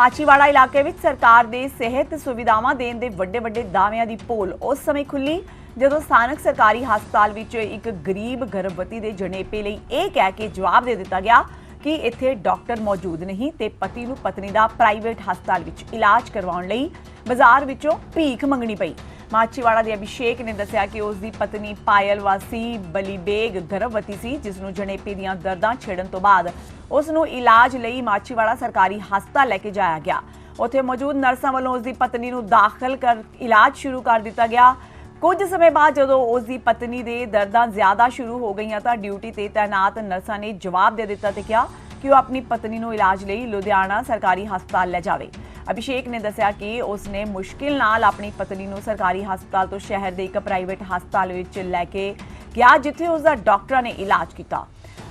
ਮਾਚੀਵਾੜਾ ਇਲਾਕੇ ਵਿੱਚ ਸਰਕਾਰ ਦੇ ਸਿਹਤ ਸੁਵਿਧਾਵਾਂ ਦੇਣ ਦੇ ਵੱਡੇ ਵੱਡੇ ਦਾਅਵਿਆਂ ਦੀ ਪੋਲ ਉਸ ਸਮੇਂ ਖੁੱਲੀ ਜਦੋਂ ਸਥਾਨਕ ਸਰਕਾਰੀ ਹਸਪਤਾਲ ਵਿੱਚ ਇੱਕ ਗਰੀਬ ਗਰਭਵਤੀ ਦੇ ਜਣੇਪੇ ਲਈ ਇਹ ਕਹਿ ਕੇ ਜਵਾਬ ਦੇ ਦਿੱਤਾ ਗਿਆ ਕਿ ਇੱਥੇ ਡਾਕਟਰ ਮੌਜੂਦ ਨਹੀਂ ਤੇ ਪਤੀ ਨੂੰ ਪਤਨੀ ਦਾ ਪ੍ਰਾਈਵੇਟ ਹਸਪਤਾਲ ਵਿੱਚ ਇਲਾਜ ਕਰਵਾਉਣ ਲਈ ਬਾਜ਼ਾਰ ਵਿੱਚੋਂ ਭੀਖ ਮੰਗਣੀ ਪਈ। ਮਾਚੀਵਾੜਾ ਦੇ ਅਭਿਸ਼ੇਕ ਨੇ ਦੱਸਿਆ ਕਿ ਉਸ ਦੀ ਪਤਨੀ ਪਾਇਲ ਵਾਸੀ ਬਲੀਬੇਗ ਗਰਭਵਤੀ ਸੀ ਜਿਸ ਨੂੰ ਜਣੇਪੇ ਦੀਆਂ ਦਰਦਾਂ ਛੇੜਨ ਤੋਂ ਬਾਅਦ ਉਸ ਨੂੰ ਇਲਾਜ ਲਈ ਮਾਚੀਵਾੜਾ ਸਰਕਾਰੀ ਹਸਪਤਾਲ ਲੈ ਕੇ ਜਾਇਆ ਗਿਆ। ਉੱਥੇ ਮੌਜੂਦ ਨਰਸਾਂ ਵੱਲੋਂ ਉਸ ਦੀ ਪਤਨੀ ਨੂੰ ਦਾਖਲ ਕਰ ਇਲਾਜ ਸ਼ੁਰੂ ਕਰ ਦਿੱਤਾ ਗਿਆ। ਕੁਝ ਸਮੇਂ ਬਾਅਦ ਜਦੋਂ ਉਸ ਦੀ ਪਤਨੀ ਦੇ ਦਰਦਾਂ ਜ਼ਿਆਦਾ ਸ਼ੁਰੂ ਹੋ ਗਈਆਂ ਤਾਂ ਡਿਊਟੀ ਤੇ ਤਾਇਨਾਤ ਨਰਸਾਂ ਨੇ ਜਵਾਬ ਦੇ ਦਿੱਤਾ ਤੇ ਕਿਹਾ ਕਿ ਉਹ ਆਪਣੀ ਪਤਨੀ ਨੂੰ ਇਲਾਜ ਲਈ ਲੁਧਿਆਣਾ ਸਰਕਾਰੀ ਹਸਪਤਾਲ ਲੈ ਜਾਵੇ ਅਭਿਸ਼ੇਕ ਨੇ ਦੱਸਿਆ ਕਿ ਉਸ ਨੇ ਮੁਸ਼ਕਿਲ ਨਾਲ ਆਪਣੀ ਪਤਨੀ ਨੂੰ ਸਰਕਾਰੀ ਹਸਪਤਾਲ ਤੋਂ ਸ਼ਹਿਰ ਦੇ ਇੱਕ ਪ੍ਰਾਈਵੇਟ ਹਸਪਤਾਲ ਵਿੱਚ ਲੈ ਕੇ ਗਿਆ ਜਿੱਥੇ ਉਸ ਦਾ ਡਾਕਟਰਾਂ ਨੇ ਇਲਾਜ ਕੀਤਾ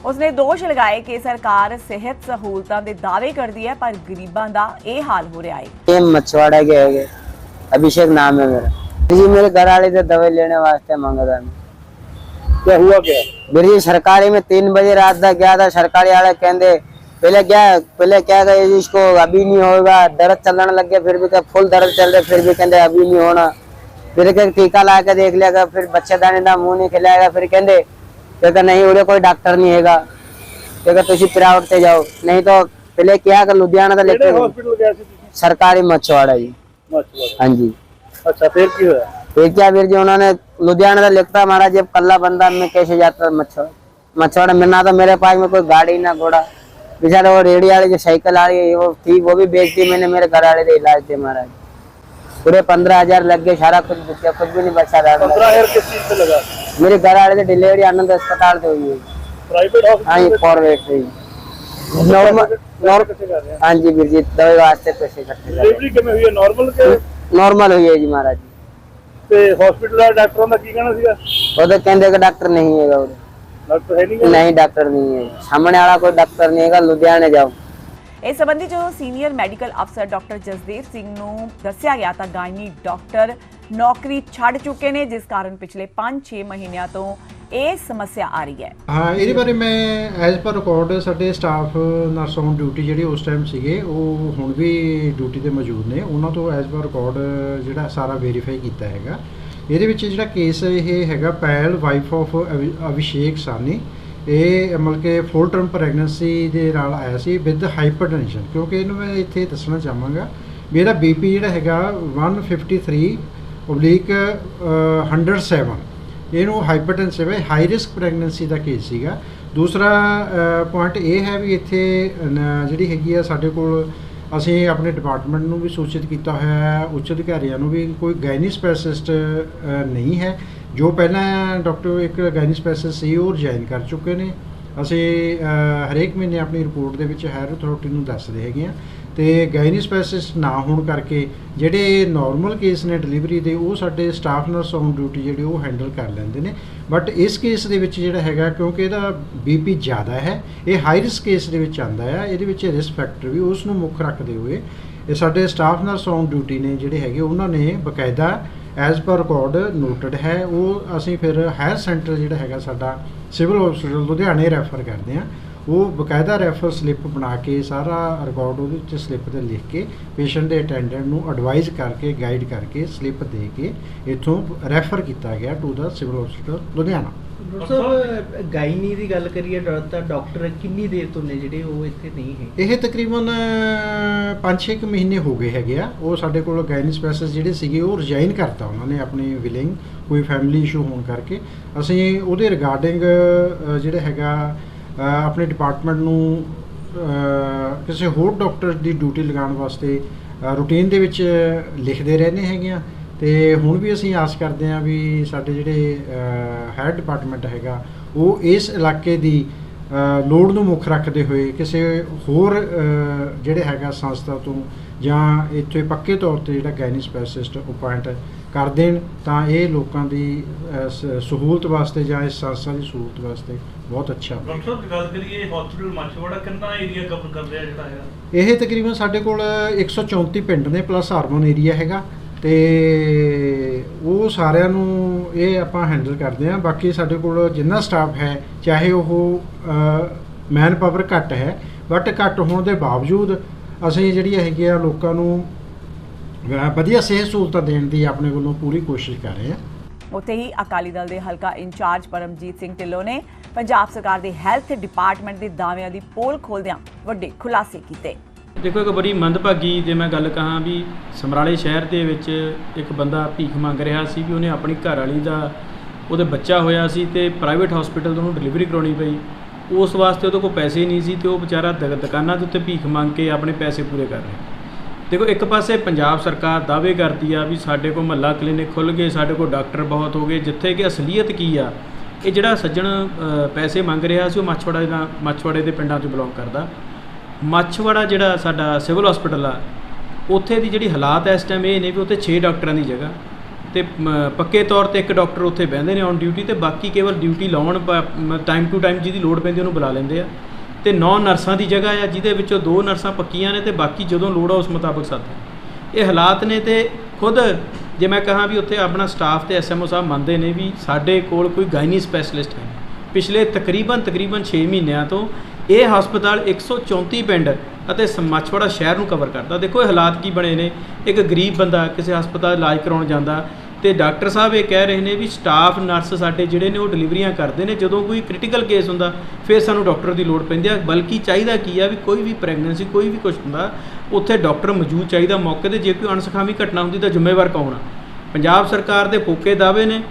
ਉਸਨੇ ਦੋਸ਼ ਲਗਾਏ ਕਿ ਸਰਕਾਰ ਸਿਹਤ ਸਹੂਲਤਾਂ ਦੇ ਦਾਅਵੇ ਕਰਦੀ ਹੈ ਪਰ ਗਰੀਬਾਂ ਦਾ ਇਹ ਹਾਲ ਹੋ ਰਿਹਾ ਹੈ ये मछुआड़ा के है अभिषेक नाम है मेरा जी मेरे घर वाले थे दवाई लेने वास्ते मांगा था क्या हुआ क्या ब्रिज सरकारी में तीन बजे रात तक गया था सरकारी वाले कहते पहले क्या पहले क्या गए इसको अभी नहीं होगा दर्द चलने लग गया फिर भी क्या फुल दर्द चल रहे फिर भी कहते अभी नहीं होना फिर क्या टीका ला के देख लिया फिर बच्चे दाने का मुँह नहीं खिलाएगा फिर कहते कहते नहीं उड़े कोई डॉक्टर नहीं है कहते तुम प्राइवेट से जाओ नहीं तो पहले क्या कर लुधियाना था लेके सरकारी मछुआड़ा जी हाँ जी अच्छा फिर क्यों फिर क्या फिर जी उन्होंने लुधियाना लिखता महाराज जब कल्ला बंदा में कैसे जाता मछुआरा मछुआरा में ना तो मेरे पास में कोई गाड़ी ना घोड़ा बेचारा वो रेडी वाली जो साइकिल आ रही वो थी वो भी बेच दी मैंने मेरे घर वाले इलाज थे महाराज पूरे पंद्रह हजार लग गए सारा कुछ बचा कुछ भी नहीं बचा रहा मेरे घर वाले से डिलीवरी आनंद अस्पताल से हुई है हाँ फॉरवर्ड से हाँ जी बीरजीत दवाई वास्ते पैसे इकट्ठे नॉर्मल हुई है जी महाराज ਤੇ ਹਸਪੀਟਲ ਦਾ ਡਾਕਟਰਾਂ ਦਾ ਕੀ ਕਹਿਣਾ ਸੀਗਾ? ਉਹਦੇ ਕਹਿੰਦੇ ਕਿ ਡਾਕਟਰ ਨਹੀਂ ਹੈਗਾ ਉਹ ਡਾਕਟਰ ਹੈ ਨਹੀਂ ਨਹੀਂ ਡਾਕਟਰ ਨਹੀਂ ਹੈ। ਸਾਹਮਣੇ ਵਾਲਾ ਕੋਈ ਡਾਕਟਰ ਨਹੀਂ ਹੈਗਾ ਲੁਧਿਆਣੇ ਜਾਓ। ਇਸ ਸੰਬੰਧੀ ਜੋ ਸੀਨੀਅਰ ਮੈਡੀਕਲ ਅਫਸਰ ਡਾਕਟਰ ਜਸਦੇਵ ਸਿੰਘ ਨੂੰ ਦੱਸਿਆ ਗਿਆ ਤਾਂ ਗਾਇਨੀ ਡਾਕਟਰ ਨੌਕਰੀ ਛੱਡ ਚੁੱਕੇ ਨੇ ਜਿਸ ਕਾਰਨ ਪਿਛਲੇ 5-6 ਮਹੀਨਿਆਂ ਤੋਂ ਇਹ ਸਮੱਸਿਆ ਆ ਰਹੀ ਹੈ। ਹਾਂ, ਇਹਦੇ ਬਾਰੇ ਮੈਂ ਐਜ਼ ਪਰ ਰਿਕਾਰਡ ਸਾਡੇ ਸਟਾਫ ਨਰਸ ਔਨ ਡਿਊਟੀ ਜਿਹੜੇ ਉਸ ਟਾਈਮ ਸੀਗੇ, ਉਹ ਹੁਣ ਵੀ ਡਿਊਟੀ ਤੇ ਮੌਜੂਦ ਨੇ। ਉਹਨਾਂ ਤੋਂ ਐਜ਼ ਪਰ ਰਿਕਾਰਡ ਜਿਹੜਾ ਸਾਰਾ ਵੈਰੀਫਾਈ ਕੀਤਾ ਹੈਗਾ। ਇਹਦੇ ਵਿੱਚ ਜਿਹੜਾ ਕੇਸ ਇਹ ਹੈਗਾ ਪੈਲ ਵਾਈਫ ਆਫ ਅਭਿਸ਼ੇਕ ਸਾਨੀ ਇਹ ਮਤਲਬ ਕਿ ਫੁੱਲ ਟਰਮ ਪ੍ਰੈਗਨੈਂਸੀ ਦੇ ਨਾਲ ਆਇਆ ਸੀ ਵਿਦ ਹਾਈਪਰਟੈਂਸ਼ਨ ਕਿਉਂਕਿ ਇਹਨੂੰ ਮੈਂ ਇੱਥੇ ਦੱਸਣਾ ਚਾਹਾਂਗਾ, ਵੀ ਇਹਦਾ ਬੀਪੀ ਜਿਹੜਾ ਹੈਗਾ 153 ਓਬਲੀਕ 107 ਇਹਨੂੰ ਹਾਈਪਰਟੈਂਸਿਵ ਹੈ ਹਾਈ ਰਿਸਕ ਪ੍ਰੈਗਨੈਂਸੀ ਦਾ ਕੇਸ ਸੀਗਾ। ਦੂਸਰਾ ਪੁਆਇੰਟ ਇਹ ਹੈ ਵੀ ਇੱਥੇ ਜਿਹੜੀ ਹੈਗੀ ਆ ਸਾਡੇ ਕੋਲ, ਅਸੀਂ ਆਪਣੇ ਡਿਪਾਰਟਮੈਂਟ ਨੂੰ ਵੀ ਸੂਚਿਤ ਕੀਤਾ ਹੋਇਆ ਹੈ, ਉੱਚ ਅਧਿਕਾਰੀਆਂ ਨੂੰ ਵੀ ਕੋਈ ਗਾਇਨੀ ਸਪੈਸ਼ਲਿਸਟ ਨਹੀਂ ਹੈ। ਜੋ ਪਹਿਲਾਂ ਡਾਕਟਰ ਇੱਕ ਗਾਇਨੀ ਸਪੈਸ਼ਲਿਸਟ ਸੀ, ਉਹ ਰਿਜ਼ਾਈਨ ਕਰ ਚੁੱਕੇ ਨੇ। ਅਸੀਂ ਹਰੇਕ ਮਹੀਨੇ ਆਪਣੀ ਰਿਪੋਰਟ ਦੇ ਵਿੱਚ ਹਾਇਰ ਅਥਾਰਟੀ ਨੂੰ ਦੱਸਦੇ ਹੈਗੇ ਆ। ਤੇ ਗਾਇਨੀ ਸਪੈਸ਼ਲਿਸਟ ਨਾ ਹੋਣ ਕਰਕੇ ਜਿਹੜੇ ਨਾਰਮਲ ਕੇਸ ਨੇ ਡਿਲੀਵਰੀ ਦੇ, ਉਹ ਸਾਡੇ ਸਟਾਫ ਨਰਸ ਔਨ ਡਿਊਟੀ ਜਿਹੜੇ ਉਹ ਹੈਂਡਲ ਕਰ ਲੈਂਦੇ ਨੇ। ਬਟ ਇਸ ਕੇਸ ਦੇ ਵਿੱਚ ਜਿਹੜਾ ਹੈਗਾ, ਕਿਉਂਕਿ ਇਹਦਾ ਬੀਪੀ ਜ਼ਿਆਦਾ ਹੈ, ਇਹ ਹਾਈ ਰਿਸਕ ਕੇਸ ਦੇ ਵਿੱਚ ਆਂਦਾ ਆ, ਇਹਦੇ ਵਿੱਚ ਰਿਸਕ ਫੈਕਟਰ ਵੀ ਉਸ ਨੂੰ ਮੁੱਖ ਰੱਖਦੇ ਹੋਏ ਇਹ ਸਾਡੇ ਸਟਾਫ ਨਰਸ ਔਨ ਡਿਊਟੀ ਨੇ ਜਿਹੜੇ ਹੈਗੇ, ਉਹਨਾਂ ਨੇ ਬਕਾਇਦਾ ਐਜ਼ ਪਰ ਰਿਕਾਰਡ ਨੋਟਡ ਹੈ, ਉਹ ਅਸੀਂ ਫਿਰ ਹਾਇਰ ਸੈਂਟਰ ਜਿਹੜਾ ਹੈਗਾ ਸਾਡਾ ਸਿਵਲ ਹਸਪੀਟਲ ਲੁਧਿਆਣੇ ਰੈਫਰ ਕਰਦੇ ਹਾਂ। ਉਹ ਬਕਾਇਦਾ ਰੈਫਰ ਸਲਿੱਪ ਬਣਾ ਕੇ ਸਾਰਾ ਰਿਕਾਰਡ ਉਹਦੇ ਵਿੱਚ ਸਲਿੱਪ ਤੇ ਲਿਖ ਕੇ ਪੇਸ਼ੈਂਟ ਦੇ ਅਟੈਂਡੈਂਟ ਨੂੰ ਐਡਵਾਈਜ਼ ਕਰਕੇ ਗਾਈਡ ਕਰਕੇ ਸਲਿੱਪ ਦੇ ਕੇ ਇੱਥੋਂ ਰੈਫਰ ਕੀਤਾ ਗਿਆ to the civil hospital Ludhiana. Doctor gynae ਦੀ ਗੱਲ ਕਰੀਏ ਤਾਂ ਡਾਕਟਰ ਕਿੰਨੀ ਦੇਰ ਤੋਂ ਨੇ ਜਿਹੜੇ ਉਹ ਇੱਥੇ ਨਹੀਂ ਹੈ? ਇਹ ਤਕਰੀਬਨ 5-6 ਮਹੀਨੇ ਹੋ ਗਏ ਹੈਗੇ ਆ। ਉਹ ਸਾਡੇ ਕੋਲ ਗਾਇਨੀ ਸਪੈਸ਼ਲਿਸਟ ਜਿਹੜੇ ਸੀਗੇ ਉਹ ਰਿਜ਼ਾਈਨ ਕਰਤਾ ਉਹਨਾਂ ਨੇ ਆਪਣੀ ਵਿਲਿੰਗ ਕੋਈ ਫੈਮਿਲੀ ਇਸ਼ੂ ਹੋਣ ਕਰਕੇ। ਅਸੀਂ ਉਹਦੇ ਰਿਗਾਰਡਿੰਗ ਜਿਹੜਾ ਹੈਗਾ ਆਪਣੇ ਡਿਪਾਰਟਮੈਂਟ ਨੂੰ ਕਿਸੇ ਹੋਰ ਡਾਕਟਰ ਦੀ ਡਿਊਟੀ ਲਗਾਉਣ ਵਾਸਤੇ ਰੂਟੀਨ ਦੇ ਵਿੱਚ ਲਿਖਦੇ ਰਹਿੰਦੇ ਹੈਗੇ ਆ। ਤੇ ਹੁਣ ਵੀ ਅਸੀਂ ਆਸ ਕਰਦੇ ਹਾਂ ਵੀ ਸਾਡੇ ਜਿਹੜੇ ਹੈਡ ਡਿਪਾਰਟਮੈਂਟ ਹੈਗਾ, ਉਹ ਇਸ ਇਲਾਕੇ ਦੀ ਲੋੜ ਨੂੰ ਮੁੱਖ ਰੱਖਦੇ ਹੋਏ ਕਿਸੇ ਹੋਰ ਜਿਹੜੇ ਹੈਗਾ ਸੰਸਥਾ ਤੋਂ ਜਾਂ ਇੱਥੇ ਪੱਕੇ ਤੌਰ ਤੇ ਜਿਹੜਾ ਗਾਇਨੀ ਸਪੈਸ਼ਲਿਸਟ ਅਪਾਇੰਟ ਕਰ ਦੇਣ, ਤਾਂ ਇਹ ਲੋਕਾਂ ਦੀ ਸ- ਸਹੂਲਤ ਵਾਸਤੇ ਜਾਂ ਇਸ ਸੰਸਥਾ ਦੀ ਸਹੂਲਤ ਵਾਸਤੇ ਬਹੁਤ ਅੱਛਾ। ਡਾਕਟਰ ਸਾਹਿਬ ਗੱਲ ਕਰੀਏ ਹਸਪੀਟਲ ਮਾਛੀਵਾੜਾ ਕਿੰਨਾ ਏਰੀਆ ਕਵਰ ਕਰ ਰਿਹਾ ਜਿਹੜਾ ਹੈਗਾ? ਇਹ ਤਕਰੀਬਨ ਸਾਡੇ ਕੋਲ 134 ਪਿੰਡ ਨੇ ਪਲੱਸ ਅਰਬਨ ਏਰੀਆ ਹੈਗਾ। ਤੇ ਉਹ ਸਾਰਿਆਂ ਨੂੰ ਇਹ ਆਪਾਂ ਹੈਂਡਲ ਕਰਦੇ ਹਾਂ। ਬਾਕੀ ਸਾਡੇ ਕੋਲ ਜਿੰਨਾ ਸਟਾਫ ਹੈ ਚਾਹੇ ਉਹ ਮੈਨ ਪਾਵਰ ਘੱਟ ਹੈ ਬਟ ਘੱਟ ਹੋਣ ਦੇ ਬਾਵਜੂਦ ਅਸੀਂ ਜਿਹੜੀਆਂ ਹੈਗੀਆਂ ਲੋਕਾਂ ਨੂੰ ਵਧੀਆ ਸਿਹਤ ਸਹੂਲਤਾਂ ਦੇਣ ਦੀ ਆਪਣੇ ਵੱਲੋਂ ਪੂਰੀ ਕੋਸ਼ਿਸ਼ ਕਰ ਰਹੇ ਹਾਂ। ਉੱਥੇ ਹੀ ਅਕਾਲੀ ਦਲ ਦੇ ਹਲਕਾ ਇੰਚਾਰਜ ਪਰਮਜੀਤ ਸਿੰਘ ਢਿੱਲੋਂ ਨੇ ਪੰਜਾਬ ਸਰਕਾਰ ਦੇ ਹੈਲਥ ਡਿਪਾਰਟਮੈਂਟ ਦੇ ਦਾਅਵਿਆਂ ਦੀ ਪੋਲ ਖੋਲਦਿਆਂ ਵੱਡੇ ਖੁਲਾਸੇ ਕੀਤੇ। ਦੇਖੋ, ਇੱਕ ਬੜੀ ਮੰਦਭਾਗੀ ਜੇ ਮੈਂ ਗੱਲ ਕਹਾਂ ਵੀ ਸਮਰਾਲੇ ਸ਼ਹਿਰ ਦੇ ਵਿੱਚ ਇੱਕ ਬੰਦਾ ਭੀਖ ਮੰਗ ਰਿਹਾ ਸੀ ਵੀ ਉਹਨੇ ਆਪਣੀ ਘਰ ਵਾਲੀ ਦਾ ਉਹਦੇ ਬੱਚਾ ਹੋਇਆ ਸੀ ਤੇ ਪ੍ਰਾਈਵੇਟ ਹਸਪੀਟਲ ਤੋਂ ਉਹਨੂੰ ਡਿਲੀਵਰੀ ਕਰਾਉਣੀ ਪਈ। ਉਸ ਵਾਸਤੇ ਉਹਦੇ ਕੋਲ ਪੈਸੇ ਨਹੀਂ ਸੀ ਤੇ ਉਹ ਵਿਚਾਰਾ ਦੁਕਾਨਾਂ ਦੇ ਉੱਤੇ ਭੀਖ ਮੰਗ ਕੇ ਆਪਣੇ ਪੈਸੇ ਪੂਰੇ ਕਰ ਰਿਹਾ। ਦੇਖੋ, ਇੱਕ ਪਾਸੇ ਪੰਜਾਬ ਸਰਕਾਰ ਦਾਅਵੇ ਕਰਦੀ ਆ ਵੀ ਸਾਡੇ ਕੋਲ ਮਹੱਲਾ ਕਲੀਨਿਕ ਖੁੱਲ ਗਏ, ਸਾਡੇ ਕੋਲ ਡਾਕਟਰ ਬਹੁਤ ਹੋ ਗਏ, ਜਿੱਥੇ ਕਿ ਅਸਲੀਅਤ ਕੀ ਆ, ਇਹ ਜਿਹੜਾ ਸੱਜਣ ਪੈਸੇ ਮੰਗ ਰਿਹਾ ਸੀ, ਉਹ ਮੱਛਵਾੜਾ ਦਾ ਮੱਛਵਾੜੇ ਦੇ ਪਿੰਡਾਂ 'ਚ ਬਿਲੋਂਗ ਕਰਦਾ। ਮੱਛਵਾੜਾ ਜਿਹੜਾ ਸਾਡਾ ਸਿਵਲ ਹਸਪੀਟਲ ਆ, ਉੱਥੇ ਦੀ ਜਿਹੜੀ ਹਾਲਾਤ ਇਸ ਟਾਈਮ ਇਹ ਨੇ ਵੀ ਉੱਥੇ 6 ਡਾਕਟਰਾਂ ਦੀ ਜਗ੍ਹਾ ਤੇ ਪੱਕੇ ਤੌਰ ਤੇ ਇੱਕ ਡਾਕਟਰ ਉੱਥੇ ਬਹਿੰਦੇ ਨੇ ਔਨ ਡਿਊਟੀ ਤੇ ਬਾਕੀ ਕੇਵਲ ਡਿਊਟੀ ਲਾਉਣ ਟਾਈਮ ਟੂ ਟਾਈਮ ਜਿਹਦੀ ਲੋੜ ਪੈਂਦੀ ਉਹਨੂੰ ਬੁਲਾ ਲੈਂਦੇ ਆ। ਤੇ 9 ਨਰਸਾਂ ਦੀ ਜਗ੍ਹਾ ਆ, ਜਿਹਦੇ ਵਿੱਚੋਂ ਦੋ ਨਰਸਾਂ ਪੱਕੀਆਂ ਨੇ ਤੇ ਬਾਕੀ ਜਦੋਂ ਲੋੜ ਆ ਉਸ ਮੁਤਾਬਕ ਸਾਥ ਇਹ ਹਾਲਾਤ ਨੇ ਤੇ ਖੁਦ ਜੇ ਮੈਂ ਕਹਾਂ ਵੀ ਉੱਥੇ ਆਪਣਾ ਸਟਾਫ ਤੇ ਐਸਐਮਓ ਸਾਹਿਬ ਮੰਨਦੇ ਨੇ ਵੀ ਸਾਡੇ ਕੋਲ ਕੋਈ ਗਾਇਨੀ ਸਪੈਸ਼ਲਿਸਟ ਹੈ ਪਿਛਲੇ ਤਕਰੀਬਨ ਤਕਰੀਬਨ 6 ਮਹੀਨਿਆਂ ਤੋਂ ਇਹ ਹਸਪਤਾਲ 134 ਪਿੰਡ ਅਤੇ ਸਮਾਛਵਾੜਾ ਸ਼ਹਿਰ ਨੂੰ ਕਵਰ ਕਰਦਾ। ਦੇਖੋ ਇਹ ਹਾਲਾਤ ਕੀ ਬਣੇ ਨੇ। ਇੱਕ ਗਰੀਬ ਬੰਦਾ ਕਿਸੇ ਹਸਪਤਾਲ ਇਲਾਜ ਕਰਾਉਣ ਜਾਂਦਾ ਤੇ ਡਾਕਟਰ ਸਾਹਿਬ ਇਹ ਕਹਿ ਰਹੇ ਨੇ ਵੀ ਸਟਾਫ, ਨਰਸ ਸਾਡੇ ਜਿਹੜੇ ਨੇ ਉਹ ਡਿਲੀਵਰੀਆਂ ਕਰਦੇ ਨੇ। ਜਦੋਂ ਕੋਈ ਕ੍ਰਿਟੀਕਲ ਕੇਸ ਹੁੰਦਾ, ਫਿਰ ਸਾਨੂੰ ਡਾਕਟਰ ਦੀ ਲੋੜ ਪੈਂਦੀ ਆ। ਬਲਕਿ ਚਾਹੀਦਾ ਕੀ ਆ ਵੀ ਕੋਈ ਵੀ ਪ੍ਰੈਗਨੈਂਸੀ, ਕੋਈ ਵੀ ਕੁਝ ਹੁੰਦਾ, ਉੱਥੇ ਡਾਕਟਰ ਮੌਜੂਦ ਚਾਹੀਦਾ ਮੌਕੇ ਤੇ। ਜੇ ਕੋਈ ਅਣਸਖਾਵੀ ਘਟਨਾ ਹੁੰਦੀ ਤਾਂ ਜ਼ਿੰਮੇਵਾਰ ਕੌਣ ਆ? ਪੰਜਾਬ ਸਰਕਾਰ ਦੇ ਫੋਕੇ ਦਾਅਵੇ ਨੇ।